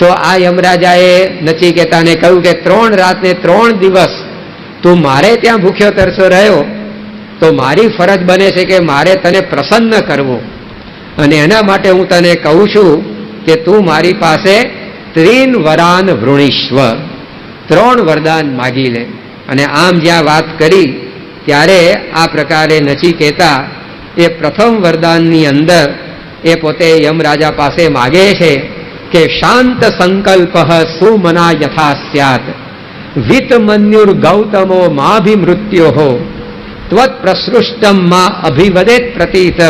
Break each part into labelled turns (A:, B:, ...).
A: તો આ યમરાજાએ નચિકેતાને કહ્યું કે ત્રણ રાત ને ત્રણ દિવસ તું મારે ત્યાં ભૂખ્યો તરસો રહ્યો, તો મારી ફરજ બને છે કે મારે તને પ્રસન્ન કરવો. અને એના માટે હું તને કહું છું કે તું મારી પાસે ત્રીન વરાન વૃણીશ્વ ત્રણ વરદાન માગી લે. અને આમ જ્યાં વાત કરી, ત્યારે આ પ્રકારે નચિકેતા એ પ્રથમ વરદાનની અંદર એ પોતે યમરાજા પાસે માગે છે કે શાંત સંકલ્પ સુમના યથા સ્યાત વિતમન્યુર ગૌતમો માભિમૃત્યો ત્વત પ્રસૃષ્ટમમાં અભિવદેત પ્રતીત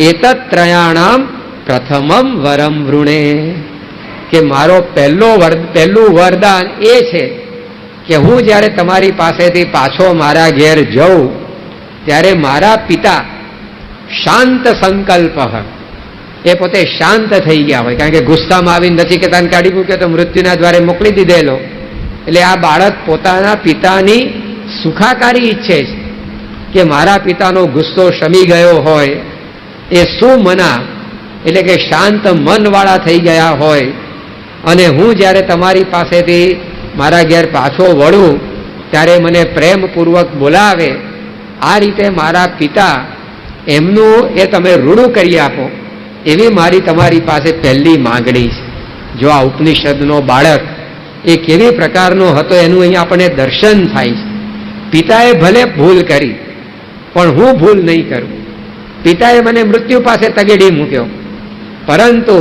A: એતત્રયાણામ પ્રથમમ વરમ વૃણે કે મારો પહેલો વર પહેલું વરદાન એ છે કે હું જ્યારે તમારી પાસેથી પાછો મારા ઘેર જઉં ત્યારે મારા પિતા શાંત સંકલ્પ એ પોતે શાંત થઈ ગયા હોય. કારણ કે ગુસ્સામાં આવીને નચિકેતાને કાઢી મૂક્યો તો મૃત્યુના દ્વારે મોકલી દીધેલો. એટલે આ બાળક પોતાના પિતાની સુખાકારી ઈચ્છે છે કે મારા પિતાનો ગુસ્સો શમી ગયો હોય. એ શું મના? એટલે કે શાંત મનવાળા થઈ ગયા હોય. અને હું જ્યારે તમારી પાસેથી મારા ઘેર પાછો વળું, ત્યારે મને પ્રેમપૂર્વક બોલાવે. આ રીતે મારા પિતા એમનું એ તમે રૂડું કરી આપો. એવી મારી તમારી પાસે પહેલી માંગણી છે. જો આ ઉપનિષદનો બાળક એ કેવી પ્રકારનો હતો એનું અહીં આપણને દર્શન થાય છે. પિતાએ ભલે ભૂલ કરી, પણ હું ભૂલ નહીં કરું. પિતાએ મને મૃત્યુ પાસે તગેડી મૂક્યો. પરંતુ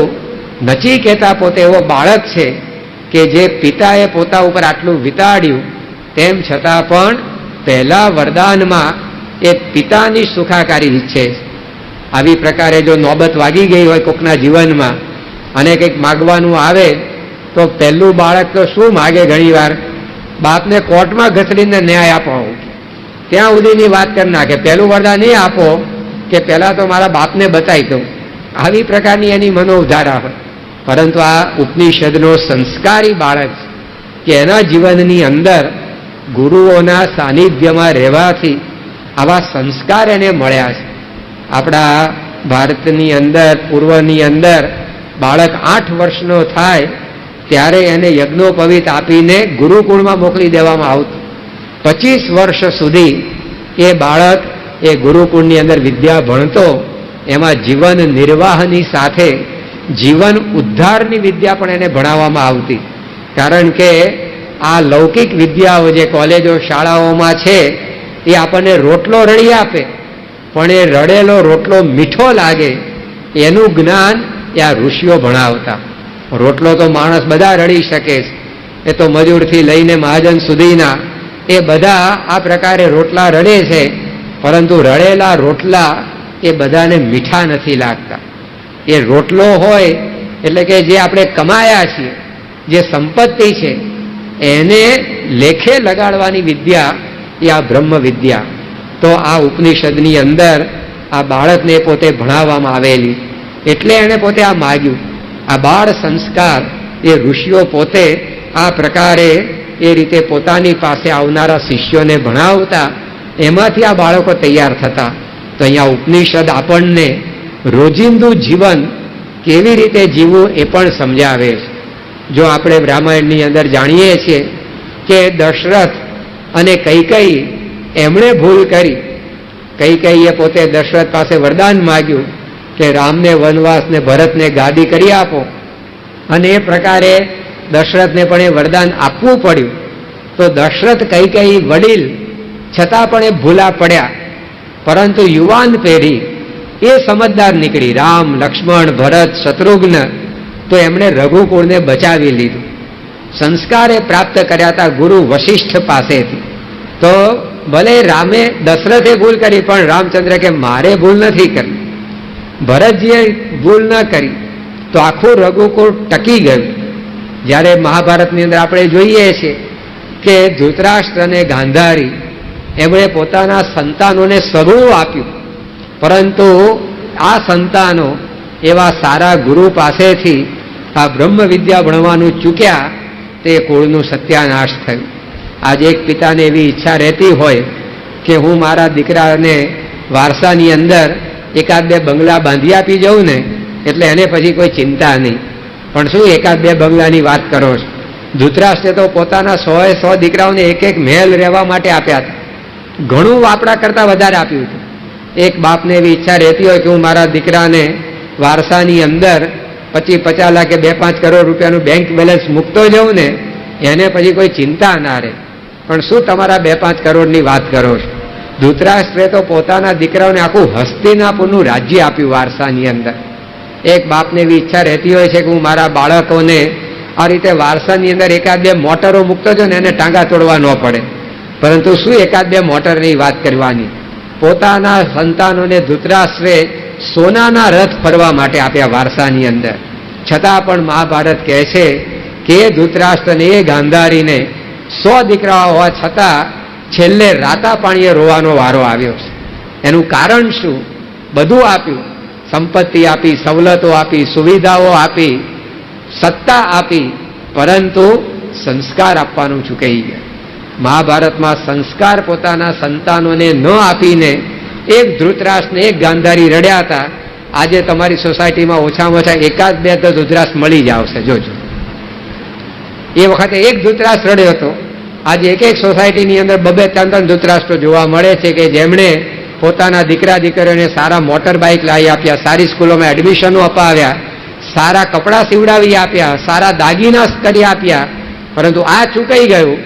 A: નચિકેતા પોતે એવો બાળક છે કે જે પિતાએ પોતા ઉપર આટલું વિતાડ્યું, તેમ છતાં પણ પહેલા વરદાનમાં એ પિતાની સુખાકારી ઈચ્છે છે. આવી પ્રકારે જો નોબત વાગી ગઈ હોય કોકના જીવનમાં અને કંઈક માગવાનું આવે, તો પહેલું બાળક તો શું માગે ઘણીવાર? બાપને કોર્ટમાં ઘસડીને ન્યાય આપો. ત્યાં સુધીની વાત કરી નાખે. પહેલું વરદાન એ આપો કે પહેલાં તો મારા બાપને બતાવી દઉં. આવી પ્રકારની એની મનોધારા હોય. પરંતુ આ ઉપનિષદનો સંસ્કારી બાળક કે એના જીવનની અંદર ગુરુઓના સાનિધ્યમાં રહેવાથી આવા સંસ્કાર એને મળ્યા છે. આપણા ભારતની અંદર, પૂર્વની અંદર બાળક આઠ વર્ષનો થાય ત્યારે એને યજ્ઞોપવિત આપીને ગુરુકુળમાં મોકલી દેવામાં આવતું. પચીસ વર્ષ સુધી એ બાળક એ ગુરુકુળની અંદર વિદ્યા ભણતો, એમાં જીવન નિર્વાહની સાથે જીવન ઉદ્ધારની વિદ્યા પણ એને ભણાવવામાં આવતી. કારણ કે આ લૌકિક વિદ્યાઓ જે કોલેજો, શાળાઓમાં છે, એ આપણને રોટલો રડી આપે. પણ એ રડેલો રોટલો મીઠો લાગે, એનું જ્ઞાન એ આ ઋષિઓ ભણાવતા. રોટલો તો માણસ બધા રડી શકે એ તો મજૂરથી લઈને મહાજન સુધીના. એ બધા આ પ્રકારે રોટલા રડે છે, પરંતુ રડેલા રોટલા એ બધાને મીઠા નથી લાગતા. એ રોટલો હોય, એટલે કે જે આપણે કમાયા છીએ, જે સંપત્તિ છે, એને લેખે લગાડવાની વિદ્યા એ આ બ્રહ્મ વિદ્યા તો આ ઉપનિષદની અંદર આ બાળકને પોતે ભણાવવામાં આવેલી. એટલે એણે પોતે આ માગ્યું. આ બાળ સંસ્કાર એ ઋષિઓ પોતે આ પ્રકારે એ રીતે પોતાની પાસે આવનારા શિષ્યોને ભણાવતા, એમાંથી આ બાળકો તૈયાર થતા. તો અહીંયા ઉપનિષદ આપણને રોજિંદુ જીવન કેવી રીતે જીવવું એ પણ સમજાવે છે. જો આપણે બ્રાહ્મણની અંદર જાણીએ છીએ કે દશરથ અને કૈકઈ એમણે ભૂલ કરી. કઈ કઈ એ પોતે દશરથ પાસે વરદાન માગ્યું કે રામને વનવાસ ને ભરતને ગાદી કરી આપો. અને એ પ્રકારે દશરથને પણ એ વરદાન આપવું પડ્યું. તો દશરથ કઈ કઈ વડીલ છતાં પણ એ ભૂલા પડ્યા. પરંતુ યુવાન પેઢી એ સમજદાર નીકળી. રામ, લક્ષ્મણ, ભરત, શત્રુઘ્ન, તો એમણે રઘુકુળને બચાવી લીધું. સંસ્કારે પ્રાપ્ત કર્યા હતા ગુરુ વશિષ્ઠ પાસેથી. તો ભલે રામે દશરથે ભૂલ કરી, પણ રામચંદ્ર કે મારે ભૂલ નથી કરી. ભરતજીએ ભૂલ ન કરી, તો આખું રઘુકુળ ટકી ગયું. જ્યારે મહાભારતની અંદર આપણે જોઈએ છીએ કે ધૃતરાષ્ટ્ર અને ગાંધારી એમણે પોતાના સંતાનોને સ્વરૂપ આપ્યું. પરંતુ આ સંતાનો એવા સારા ગુરુ પાસેથી આ બ્રહ્મ વિદ્યા ભણવાનું ચૂક્યા, તે કુળનું સત્યાનાશ થયું. આજે એક પિતાને એવી ઈચ્છા રહેતી હોય કે હું મારા દીકરાને વારસાની અંદર એકાદ બે બંગલા બાંધી આપી જાઉં ને, એટલે એને પછી કોઈ ચિંતા નહીં. પણ શું એકાદ બે બંગલાની વાત કરો છો? ધૃતરાષ્ટ્રે તો પોતાના સો એ સો દીકરાઓને એક એક મહેલ રહેવા માટે આપ્યા હતા. ઘણું આપણા કરતાં વધારે આપ્યું હતું. એક બાપને એવી ઈચ્છા રહેતી હોય કે હું મારા દીકરાને વારસાની અંદર પચીસ પચાસ લાખ કે બે પાંચ કરોડ રૂપિયાનું બેંક બેલેન્સ મૂકતો જઉં ને, એને પછી કોઈ ચિંતા ના રહે. પણ શું તમારા બે પાંચ કરોડની વાત કરો છો? ધૃતરાષ્ટ્રે તો પોતાના દીકરાઓને આખું હસ્તિનાપુરનું રાજ્ય આપ્યું વારસાની અંદર. એક બાપને એવી ઈચ્છા રહેતી હોય છે કે હું મારા બાળકોને આ રીતે વારસાની અંદર એકાદ બે મોટરો મૂકતો છો ને એને ટાંગા તોડવા ન પડે. પરંતુ શું એકાદ બે મોટરની વાત કરવાની? પોતાના સંતાનોને ધૃતરાષ્ટ્રે સોનાના રથ ફરવા માટે આપ્યા વારસાની અંદર. છતાં પણ મહાભારત કહે છે કે ધૂતરાષ્ટ્રને એ ગાંધારીને સો દીકરાઓ હોવા છતાં છેલ્લે રાતા પાણીએ રોવાનો વારો આવ્યો છે. એનું કારણ શું? બધું આપ્યું. સંપત્તિ આપી, સવલતો આપી, સુવિધાઓ આપી, સત્તા આપી, પરંતુ સંસ્કાર આપવાનું ચૂકાઈ ગયા. મહાભારતમાં સંસ્કાર પોતાના સંતાનોને ન આપીને એક ધૃતરાષ્ટ્રને એક ગાંધારી રડ્યા હતા. આજે તમારી સોસાયટીમાં ઓછામાં ઓછા એકાદ બે તો ધૃતરાષ્ટ્ર મળી જ આવશે. જોજો. એ વખતે એક ધૃતરાષ્ટ્ર રડ્યો હતો. આજે એક એક સોસાયટીની અંદર બબે ત્રણ ત્રણ ધૃતરાષ્ટ્રો જોવા મળે છે કે જેમણે પોતાના દીકરા દીકરીઓને સારા મોટર બાઇક લાવી આપ્યા, સારી સ્કૂલોમાં એડમિશનો અપાવ્યા, સારા કપડાં સીવડાવી આપ્યા, સારા દાગીના કરી આપ્યા. પરંતુ આ ચૂકાઈ ગયું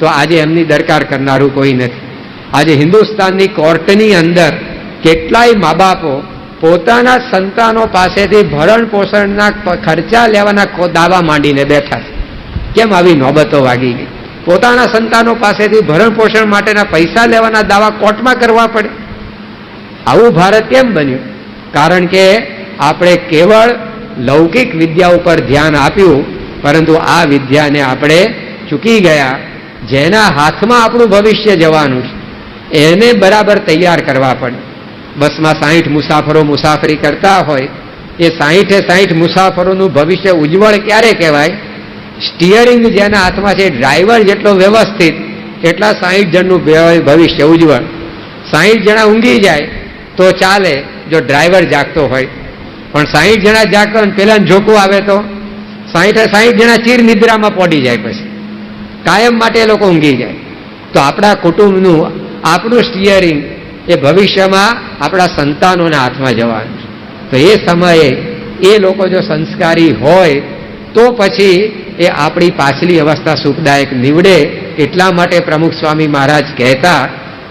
A: તો આજે એમની દરકાર કરનારું કોઈ નથી. આજે હિન્દુસ્તાનની કોર્ટની અંદર કેટલાય મા બાપો પોતાના સંતાનો પાસેથી ભરણ પોષણના ખર્ચા લેવાના દાવા માંડીને બેઠા છે. કેમ આવી નોબતો વાગી ગઈ? પોતાના સંતાનો પાસેથી ભરણ પોષણ માટેના પૈસા લેવાના દાવા કોર્ટમાં કરવા પડે. આવું ભારત કેમ બન્યું? કારણ કે આપણે કેવળ લૌકિક વિદ્યા ઉપર ધ્યાન આપ્યું, પરંતુ આ વિદ્યાને આપણે ચૂકી ગયા. જેના હાથમાં આપણું ભવિષ્ય જવાનું છે. એને બરાબર તૈયાર કરવા પડે. બસમાં સાહીઠ મુસાફરો મુસાફરી કરતા હોય. એ સાહીઠે સાહીઠ મુસાફરોનું ભવિષ્ય ઉજ્જવળ ક્યારે કહેવાય? સ્ટિયરિંગ જેના હાથમાં છે, ડ્રાઈવર જેટલો વ્યવસ્થિત, એટલા સાહીઠ જણનું ભવિષ્ય ઉજ્જવળ. સાહીઠ જણા ઊંઘી જાય તો ચાલે જો ડ્રાઈવર જાગતો હોય. પણ સાહીઠ જણા જાગતો હોય પેલા જોકું આવે તો? સાહીઠ સાહીઠ જણા ચીર નિદ્રામાં પડી જાય પછી. કાયમ માટે એ લોકો ઊંઘી જાય. તો આપણા કુટુંબનું, આપણું સ્ટિયરિંગ એ ભવિષ્યમાં આપણા સંતાનોના હાથમાં જવાનું તો એ સમયે એ લોકો જો સંસ્કારી હોય તો પછી એ આપણી પાછલી અવસ્થા સુખદાયક નીવડે એટલા માટે પ્રમુખ સ્વામી મહારાજ કહેતા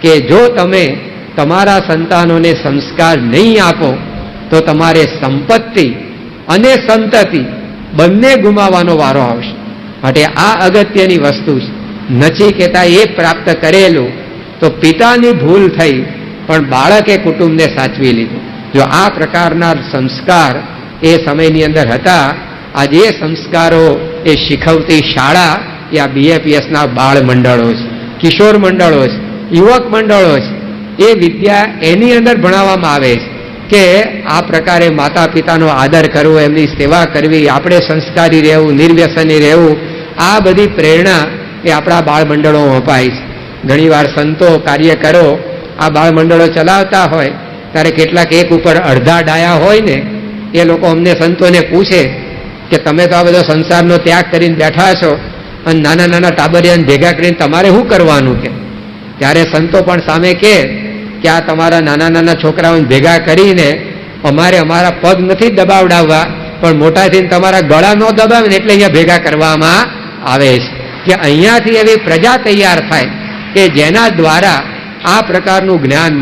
A: કે જો તમે તમારા સંતાનોને સંસ્કાર નહીં આપો, તો તમારે સંપત્તિ અને સંતતિ બંને ગુમાવવાનો વારો આવશે. માટે આ અગત્યની વસ્તુ છે. નચિકેતા એ પ્રાપ્ત કરેલું, તો પિતાની ભૂલ થઈ, પણ બાળકે કુટુંબને સાચવી લીધું. જો આ પ્રકારના સંસ્કાર એ સમયની અંદર હતા આજે જે સંસ્કારો, એ શીખવતી શાળા એ આ બીએપીએસના બાળ મંડળો છે, કિશોર મંડળો છે, યુવક મંડળો છે. એ વિદ્યા એની અંદર ભણાવવામાં આવે છે કે આ પ્રકારે માતા પિતાનો આદર કરવો, એમની સેવા કરવી, આપણે સંસ્કારી રહેવું, નિર્વ્યસની રહેવું, આ બધી પ્રેરણા એ આપણા બાળ મંડળોમાં અપાય છે. ઘણીવાર સંતો કાર્યકરો આ બાળ મંડળો ચલાવતા હોય, ત્યારે કેટલાક એક ઉપર અડધા ડાયા હોય ને, એ લોકો અમને સંતોને પૂછે કે તમે તો આ બધો સંસારનો ત્યાગ કરીને બેઠા છો અને નાના નાના ટાબરિયાને ભેગા કરીને તમારે શું કરવાનું કે ત્યારે સંતો પણ સામે કે કે આ તમારા નાના નાના છોકરાઓને ભેગા કરીને અમારે અમારા પગ નથી દબાવડાવવા, પણ મોટાથી તમારા ગળા ન દબાવે એટલે અહીંયા ભેગા કરવામાં આવે છે. કે અહીંયાથી એવી પ્રજા તૈયાર થાય કે જેના દ્વારા આ પ્રકારનું જ્ઞાન